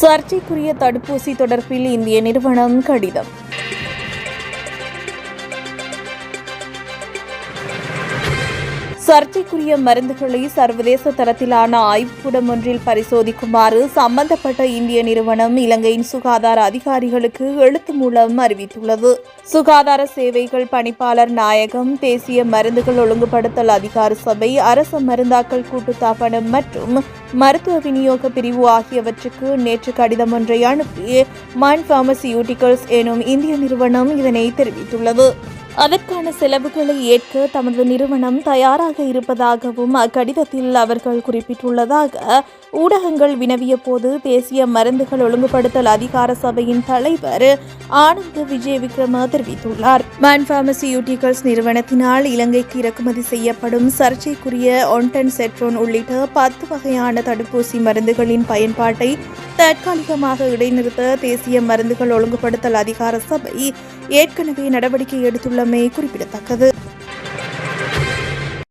சர்ச்சைக்குரிய தடுப்பூசி தொடர்பில் இந்திய நிறுவனம் கடிதம். சர்ச்சைக்குரிய மருந்துகளை சர்வதேச தரத்திலான ஆய்வுக்கூடம் ஒன்றில் பரிசோதிக்குமாறு சம்பந்தப்பட்ட இந்திய நிறுவனம் இலங்கையின் சுகாதார அதிகாரிகளுக்கு எழுத்து மூலம் அறிவித்துள்ளது. சுகாதார சேவைகள் பணிப்பாளர் நாயகம் தேசிய மருந்துகள் ஒழுங்குபடுத்தல் அதிகார சபை அரச மருந்தாக்கல் கூட்டுத்தாபனம் மற்றும் மருத்துவ விநியோக பிரிவு ஆகியவற்றுக்கு நேற்று கடிதம் ஒன்றை அனுப்பி மைண்ட் பார்மசியூட்டிகல்ஸ் எனும் இந்திய நிறுவனம் இதனை தெரிவித்துள்ளது. அதற்கான செலவுகளை ஏற்க தமது நிறுவனம் தயாராக இருப்பதாகவும் அக்கடிதத்தில் அவர்கள் குறிப்பிட்டுள்ளதாக ஊடகங்கள் வினவிய போது தேசிய மருந்துகள் ஒழுங்குபடுத்தல் அதிகார சபையின் தலைவர் ஆனந்த் விஜய் விக்ரம தெரிவித்துள்ளார். மேன் பார்மசியூட்டிகல்ஸ் நிறுவனத்தினால் இலங்கைக்கு இறக்குமதி செய்யப்படும் சர்ச்சைக்குரிய ஒன்டன் செட்ரோன் உள்ளிட்ட பத்து வகையான தடுப்பூசி மருந்துகளின் பயன்பாட்டை தற்காலிகமாக இடைநிறுத்த தேசிய மருந்துகள் ஒழுங்குபடுத்தல் அதிகார சபை ஏற்கனவே நடவடிக்கை எடுத்துள்ளமை குறிப்பிடத்தக்கது.